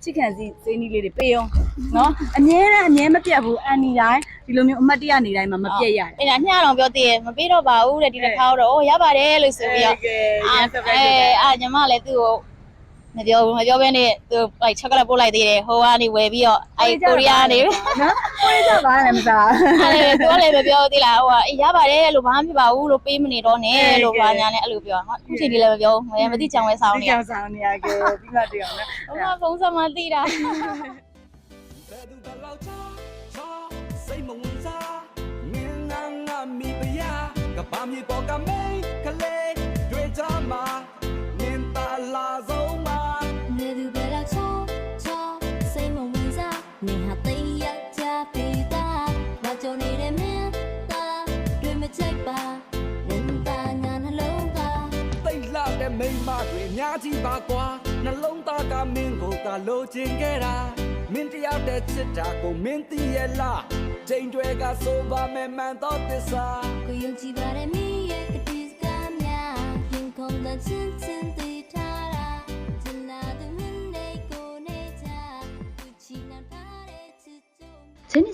အချစ်ခံစီစိနီးလေးတွေပေးအောင်နော်အမြဲတမ်းအမြဲမပြတ်ဘူးအန်နီတိုင်းဒီလိုမျိုးအမတ်တရနေတိုင်းမှာမပြတ်ရတယ်အဲ့ဒါညတော့ပြောသေးတယ်မပေးတော့ပါဘူးတဲ့ဒီတစ်ခါတော့ဩရပါတယ်လို့ဆိုပြီးတော့ကဲရန်စပရိုက်အဲအာညီမလည်းသူ့ကိုမပြောဘူးမပြောဘဲနဲ့သူလိုက်ချက်ကလက်ပို့လိုက်သေးတယ်ဟိုကနေဝယ်ပြီးတော့အဲကိုရီးယားနေနော် ကိုရီးယားဘာလဲမစားအဲသူကလည်းမပြောသေးလားဟိုကအေးရပါတယ်လို့ဘာမှမဖြစ်ပါဘူးလို့ပေးမနေတော့နဲ့လို့ဘာညာနဲ့အဲ့လိုပြောဟာအခုချိန်ကြီးလည်းမပြောဘူးမသိကြောင်ဝဲဆောင်ဒီနေရကောင်ဆောင်နေရကဲပြီးမှတရားနော်ဟိုကဖုန်းဆက်မှသိတာဘယ်သူဘလောက်ချာချာစိတ်မဝင်စားငင်းငါငါမိပယကပါမြေပေါ်ကမိ ကြောင့်နေတဲ့မင်းသားတွေ့မချိုက်ပါနင်သားညာနှလုံးသားတိတ်လာတဲ့မိန်းမတွေအများကြီးပါကွာနှလုံးသားကမင်းကိုသာလိုချင်ခဲ့တာမင်းတယောက်တည်းချစ်တာကိုမင်းသိရဲ့လားချိန်တွေကဆိုပါမယ်မှန်တော့သစ္စာကိုယုံကြည်ပါတယ်မိရဲ့ကတိစကားများရင်ခုန်တဲ့ချင်းချင်း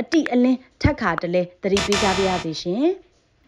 အတိအလင်းထက်ခါတလဲသတိပေးကြပါရစေရှင်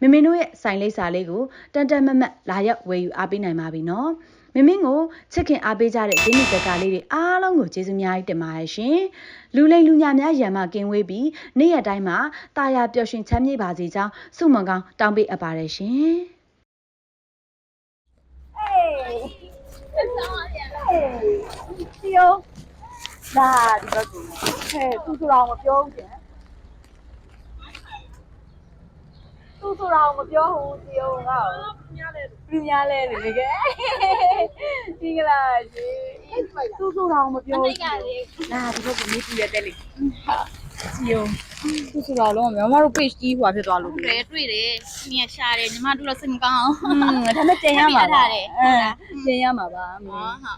မမင်းတို့ရဲ့ဆိုင်လိပ်စာလေးကိုတန်တန်မတ်မတ်လာရောက်ဝယ်ယူအားပေးနိုင်ပါပြီနော်မမင်းကိုချစ်ခင်အားပေးကြတဲ့ဂျင်းနီကကလေးတွေအားလုံးကိုကျေးဇူးများကြီးတင်ပါတယ်ရှင်လူလိမ်လူညာများရံမကင်းဝေးပြီးနေ့ရက်တိုင်းမှာတာယာပျော်ရွှင်ချမ်းမြေ့ပါစေကြောင်းဆုမွန်ကောင်းတောင်းပေးအပ်ပါတယ်ရှင်စီယိုဒါဒီဘက်ကိုဟဲ့သူဆိုတော့မပြောဘူးကျန် သူဆိုတော့မပြောဘူးစီယိုငါ့ကိုပြညာလဲပြညာလဲလေကဲဒီကလာရှင်သူဆိုတော့မပြောဘူးဒါဒီဘက်ကနေပြရတဲ့လေစီယိုသူဆိုတော့လုံးဝမမတို့ page ကြီးဟွာဖြစ်သွားလို့တွေ့တွေ့တယ်မြင်ရှာတယ်ညီမတို့လည်းစိတ်မကောင်းအောင်อืมဒါနဲ့တင်ရမှာပါတယ်အဲတင်ရမှာပါမဟောင်းဟာ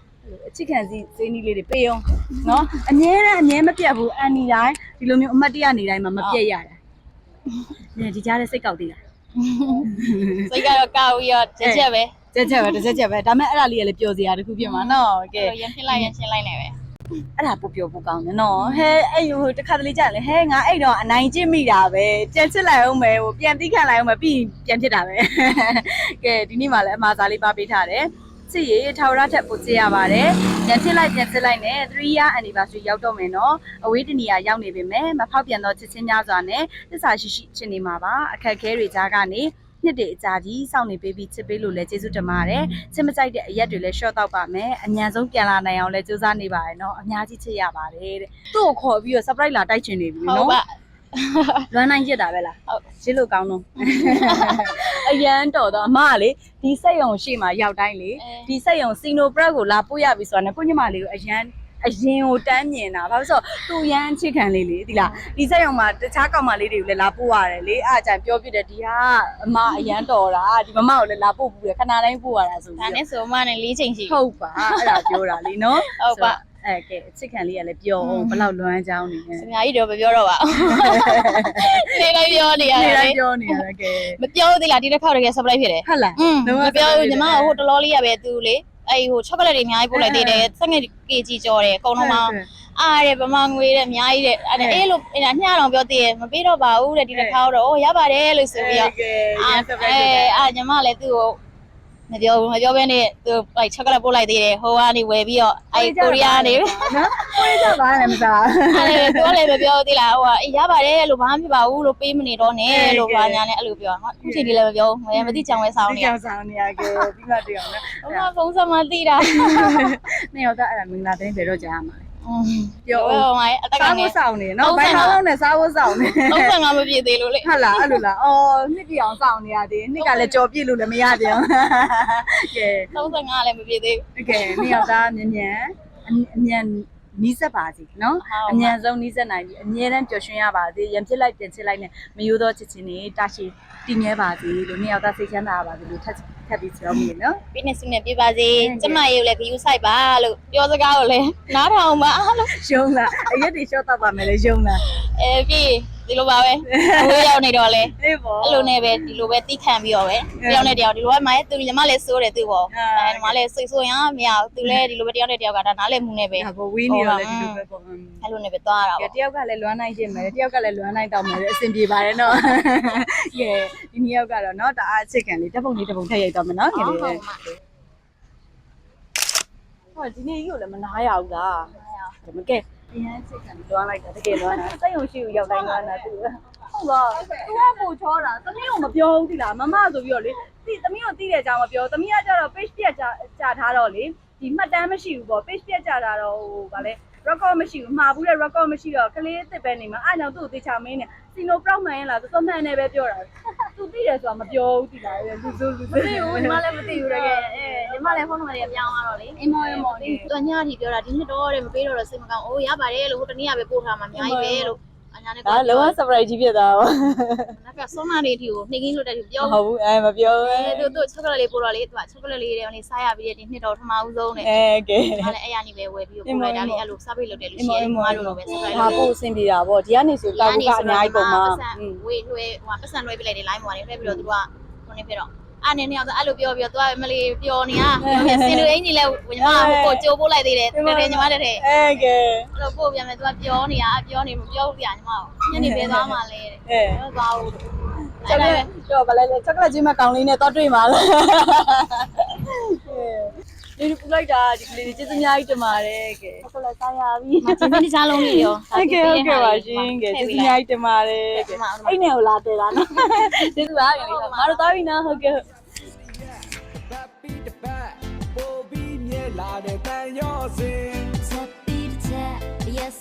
အချစ်ခံစီစိနီးလေးတွေပေးအောင်နော်အမြဲတမ်းအမြဲမပြတ်ဘူးအန်နီတိုင်းဒီလိုမျိုးအမတ်တရနေတိုင်းမှာမပြတ်ရတ ယ်။ဒီဒီကြားတဲ့စိတ်ကောက်သေးလားစိတ်ကတော့ကောက်ပြီးတော့ကြက်ကြက်ပဲ။ကြက်ကြက်ပဲတစ်ချက်ချက်ပဲဒါမဲ့အဲ့ဒါလေးကလည်းပျော်စရာတစ်ခုဖြစ်မှာနော်။ကဲရန်ရှင်းလိုက်ရန်ရှင်းလိုက်နေပဲအဲ့ဒါပိုပျော်ဖို့ကောင်းတယ်နော်။ဟဲအဲ့ဟိုတစ်ခါတလေကြာလေဟဲငါအဲ့တော့အနိုင်ကျင့်မိတာပဲ။ကြက်ချစ်လိုက်အောင်ပဲဟိုပြန်သိခံလိုက်အောင်ပဲပြီးပြန်ဖြစ်တာပဲ။ကဲဒီနေ့မှလည်းအမှားစားလေးပါပေးထားတယ်။ ချစ်ရေထာဝရထက်ပိုချစ်ရပါတယ်။ပြန်ချစ်လိုက်ပြန်ချစ်လိုက်နဲ့3 year anniversary ရောက်တော့မယ်နော်။အဝေးတနေရာရောက်နေပြီမယ်။မဖောက်ပြန်တော့ချစ်ချင်းများစွာနဲ့သစ္စာရှိရှိချစ်နေမှာပါ။အခက်အခဲတွေကြားကနေနှစ်တည်းအကြာကြီးစောင့်နေပေးပြီးချစ်ပေးလို့လည်းကျေးဇူးတင်ပါတယ်။ချစ်မကြိုက်တဲ့အရက်တွေလည်း short တော့ပါမယ်။အញ្ញံဆုံးပြန်လာနိုင်အောင်လည်းကြိုးစားနေပါရနော်။အများကြီးချစ်ရပါတယ်တဲ့။သူ့ကိုခေါ်ပြီးတော့ surprise လာတိုက်ချင်နေပြီဟုတ်နော်ပါ။လွမ်းနိုင်ရစ်တာပဲလားဟုတ်။ရှင်းလို့ကောင်းတော့ အရန်တော်တော့အမကလေဒီစက်ရုံရှိမှရောက်တိုင်းလေဒီစက်ရုံစီနိုပရက်ကိုလာပို့ရပြီဆိုတာနဲ့ကိုညမလေးကိုအရန်အရင်ကိုတန်းမြင်တာဘာလို့ဆိုတော့သူရန်ချစ်ခံလေးလေဒီလားဒီစက်ရုံမှာတခြားကောင်မလေးတွေကိုလည်းလာပို့ရတယ်လေအားကြံပြောပြတယ်ဒီဟာအမအရန်တော်တာဒီမမကိုလည်းလာပို့ဘူးရခဏတိုင်းပို့ရတာဆိုဒါပြီးနဲ့ဆိုမှနဲ့လေးချိန်ရှိဟုတ်ပါအဲ့ဒါပြောတာလေနော်ဟုတ်ပါ အအဲကဲအချစ်ခံလေးကလည်းပြောအောင်ဘယ်လောက်လွမ်းကြောင်းနေလဲအများကြီးတော့မပြောတော့ပါဘူးနေလိုက်ပြောနေရနေတယ်လိုလေက်ပြောနေရတာကဲမပြောသေးလားဒီတစ်ခါတကယ် surprise ဖြစ်တယ်ဟုတ်လားอืมလုံးဝမပြောဘူး surprise ညီမကဟိုတလောလေးရပဲသူလေအဲ့ဟို chocolate တွေအများကြီးပို့လိုက်သေးတယ်ဆက်ငယ် kg ကျော်တယ်အကုန်လုံးမှအားရတယ်ဗမာငွေတဲ့အများကြီးတဲ့အဲ့ဒါအေးလို့အဲ့ဒါညတော်ပြောသေးတယ်မပေးတော့ပါဘူးတဲ့ဒီတစ်ခါတော့ဩရပါတယ်လို့ဆိုပြီးတော့ကဲရအာန် surprise အဲအာညီမလည်းသူ့ကို မပြောဘူးမပြောဘဲနဲ့သူအဲ့ chocolate ပို့လိုက်သေးတယ်ဟိုကနေဝယ်ပြီးတော့အဲ့ကိုရီးယားနေနော်ကိုရီးယားဘာလဲမစားအဲ့သူကလည်းမပြောသေးလားဟိုကအေးရပါတယ်လို့ဘာမှမဖြစ်ပါဘူးလို့ပေးမနေတော့နဲ့လို့ဘာညာနဲ့အဲ့လိုပြောဟာအခုချိန်ကြီးလည်းမပြောဘူးမသိကြောင်ဝဲဆောင်ဒီနေရကောင်ဆောင်နေရကဲပြီးမှတရားနော်ဟိုကဖုန်းဆက်မှသိတာနေတော့အဲ့ဒါမင်္ဂလာတိုင်းဘယ်တော့ကြားရ မှာလဲပြောဟိုကအတက်ကစားငယ်ဖို့ဆောင်နေနော်ဘိုင်ထောင်းနဲ့စားဖို့ဆောင်နေ35မပြည့်သေးလို့လေဟုတ်လားအဲ့လိုလားအော်နှစ်ပြအောင်ဆောင်နေရသေးနှစ်ကလည်းကြော်ပြည့်လို့လည်းမရသေးအောင်ကဲ35လည်းမပြည့်သေးဘူးကဲနေတော့ဒါမြန်မြန်အမြန် နီးစပ်ပါစီနော်ဟုတ်ပါအမြန်ဆုံးနီးစပ်နိုင်ပြီအမြဲတမ်းပျော်ရွှင်ရပါစေရံဖြစ်လိုက်ပြင်ချစ်လိုက်နဲ့မယိုးသောချစ်ချင်းတွေတာရှိတည်မြဲပါစေလို့နှစ်ယောက်သားစိတ်ချမ်းသာပါစေလို့ထပ်ထပ်ပြီးပြောမိနော်ပြည့်နေစုနဲ့ပြပါစေကျမရေကိုလည်းဂယူဆိုင်ပါလို့ပြောစကားကိုလည်းနားထောင်ပါလို့ရှုံးလားအရက်တွေရှော့တော့ပါမယ်လေရှုံးလားအဲပြည့် ဒီလိုပါပဲဝေးရောက်နေတော့လေအေးပေါ့အဲ့လိုနဲ့ပဲဒီလိုပဲတိခံပြီးတော့ပဲတယောက်နဲ့တယောက်ဒီလိုကမှလည်းသူညီမလည်းစိုးတယ်သူ့ပေါ့အာအဲညီမလည်းစိတ်ဆိုးရင်မရဘူးသူလည်းဒီလိုပဲတယောက်နဲ့တယောက်ကဒါနားလည်မှုနဲ့ပဲဒါပေါ့ဝီးနေတော့လေဒီလိုပဲပေါ့အဲ့လိုနဲ့ပဲသွားရတာကဲပေါ့တယောက်ကလည်းလွမ်းနိုင်ရှင်းမယ်တယောက်ကလည်းလွမ်းနိုင်တော့မယ်အဆင်ပြေပါတယ်နော်ကဲဒီနှစ်ယောက်ကတော့နော်တအားအချစ်ခံလေးတစ်ပုံလေးတစ်ပုံထည့်ရိုက်တော့မယ်နော်ကဲလေဟောဒီနေ့ကြီးကိုလည်းမနာရဘူးလားဒါမကဲ ပြန်ချစ်ခံလွမ်းလိုက်တာတကယ်လွမ်းတာစိတ်ုံရှိကိုရောက်တိုင်းလွမ်းတာသူဟုတ်လားသူကပူချောတာသမီးကမပြောဘူးတိလားမမဆိုပြီးတော့လေတိသမီးကိုတိတဲ့အကြောင်းမပြောသမီးကကြတော့ page ပြတ်ကြကြထားတော့လေဒီမှတ်တမ်းမရှိဘူးပေါ့ page ပြတ်ကြတာတော့ဟိုဗာလဲ record မရှိဘူးမှာဘူးတဲ့ record မရှိတော့ကလေးအစ်စ်ပဲနေမှာအားကြောင့်သူ့ကိုတေချာမင်းနဲ့ စီနို proud မှန်ရင်လားသူမှန်နေပဲပြောတာသူသိတယ်ဆိုတာမပြောဘူးတိလားလူစုလူမသိဘူးညီမလည်းမသိဘူးတကယ်အဲညီမလည်းဖုန်းနံပါတ်တွေပြောင်းသွားတော့လေအမောအမောလေးသူညအထိပြောတာဒီနှစ်တော့တဲ့မပေးတော့တော့စိတ်မကောင်းအိုးရပါတယ်လို့ဟိုတနေ့ကပဲပို့ထားမှာအများကြီးပဲလို့ အညာနဲ့ဒါလုံးဝ surprise ကြီးဖြစ်သွားပါနောက်ကဆောနာလေးအထိကိုနှိမ့်င်းလို့တက်ပြီးပြောဟုတ်ဘူးအဲမပြောဘူးအဲသူသူချောကလက်လေးပို့တော့လေသူကချောကလက်လေးတွေကနေစားရပြီးတဲ့ဒီနှစ်တော့ထမဦးဆုံးနဲ့အဲကဲဒါလည်းအဲ့ရနေပဲဝယ်ပြီးပို့လိုက်တာလေအဲ့လိုစားပိတ်လုပ်တယ်လို့ရှိရင်မတို့လိုပဲ surprise ဟာပို့အဆင်ပြေတာပေါ့ဒီကနေဆိုတောက်ကအများကြီးပုံမှာဝေးလွှဲဟိုပတ်စံလွှဲပြလိုက်တယ် line ပေါ်ကနေလွှဲပြီးတော့သူကဟိုနေဖြစ်တော့ အဲ့နေနေအောင်အဲ့လိုပြောပြောသူကမလေးပြောနေရစင်လူအင်းကြီးလဲညီမဟိုကိုကြိုးပို့လိုက်သေးတယ်တကယ်ညီမတည်းတည်းအဲကဲအဲ့လိုပို့ပြန်မယ်သူကပြောနေတာပြောနေမပြောဘူးပြညီမညနေပေးသွားမှလဲတဲ့အဲပြောသွားဘူးချက်ကလက်တော့ဗလဲလေချက်ကလက်ချင်းမကောင်းလေးနဲ့တော့တွေ့မှာလားဒီပူလိုက်တာဒီကလေးကျေးဇူးအများကြီးတင်ပါတယ်ကဲဟုတ်လားစားရပြီမချင်းချင်းစားလုံးလေးရောဟုတ်ကဲ့ဟုတ်ကဲ့ပါရှင်ကဲကျေးဇူးအများကြီးတင်ပါတယ်ကဲအဲ့နဲ့ကိုလာတယ်လားနော်ကျေးဇူးပါကလေးမတို့သွားပြီနော်ဟုတ်ကဲ့ လာတဲ့တန်ရောစင် Tap beat tap yes